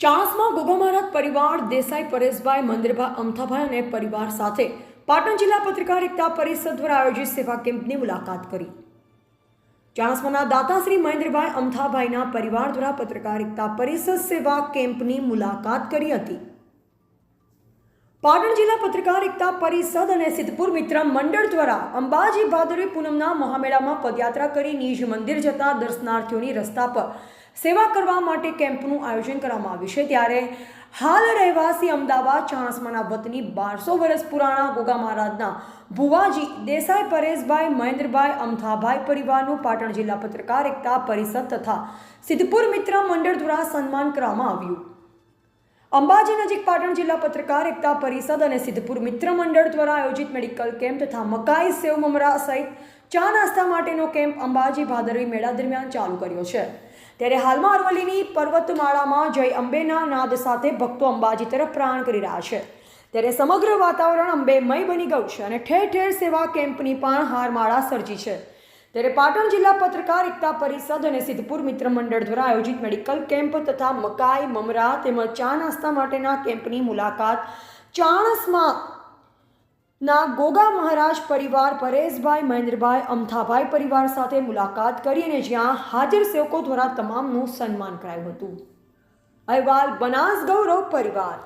ચાણસમાં ગોગા મહારાજ પરિવાર દેસાઈ પરેશભાઈ, મંદિરભા અમથાભાઈ અને પરિવાર સાથે પાટણ જિલ્લા પત્રકાર એકતા પરિષદ દ્વારા આયોજિત સેવા કેમ્પની મુલાકાત કરી. ચાણસમાના દાતાશ્રી મહેન્દ્રભાઈ અમથાભાઈના પરિવાર દ્વારા પત્રકાર એકતા પરિષદ સેવા કેમ્પની મુલાકાત કરી હતી. પાટણ જિલ્લા પત્રકાર એકતા પરિષદ અને સિદ્ધપુર મિત્ર મંડળ દ્વારા અંબાજી ભાદરવી પૂનમના મહામેળામાં પદયાત્રા કરી નિજ મંદિર જતા દર્શનાર્થીઓની રસ્તા પર સેવા કરવા માટે કેમ્પનું આયોજન કરવામાં આવ્યું છે. ત્યારે હાલ રહેવાસી અમદાવાદ ચાણસમાના વતની બારસો વર્ષ પુરાણા ગોગા મહારાજના ભુવાજી દેસાઈ પરેશભાઈ, મહેન્દ્રભાઈ, અમથાભાઈ પરિવારનું પાટણ જિલ્લા પત્રકાર એકતા પરિષદ તથા સિદ્ધપુર મિત્ર મંડળ દ્વારા સન્માન કરવામાં આવ્યું. અંબાજી નજીક પાટણ જિલ્લા પત્રકાર એકતા પરિષદ અને સિદ્ધપુર મિત્ર મંડળ દ્વારા આયોજિત મેડિકલ કેમ્પ તથા મકાઈ સેવ મમરા સહિત ચા નાસ્તા માટેનો કેમ્પ અંબાજી ભાદરવી મેળા દરમિયાન ચાલુ કર્યો છે. ત્યારે હાલમાં અરવલ્લીની પર્વતમાળામાં જય અંબેના નાદ સાથે ભક્તો અંબાજી તરફ પ્રાણ કરી રહ્યા છે. ત્યારે સમગ્ર વાતાવરણ અંબેમય બની ગયું છે અને ઠેર ઠેર સેવા કેમ્પની પણ હારમાળા સર્જી છે. ત્યારે પાટણ જિલ્લા પત્રકાર એકતા પરિષદ અને સિદ્ધપુર મિત્ર મંડળ દ્વારા આયોજિત મેડિકલ કેમ્પ તથા મકાઈ, મમરા તેમજ ચા નાસ્તા માટેના કેમ્પની મુલાકાત ચાણસમાં ના ગોગા મહારાજ પરિવાર પરેશભાઈ, મહેન્દ્રભાઈ, અમથાભાઈ પરિવાર સાથે મુલાકાત કરી અને જ્યાં હાજર સેવકો દ્વારા તમામનું સન્માન કરાયું હતું. અહેવાલ બનાસ ગૌરવ પરિવાર.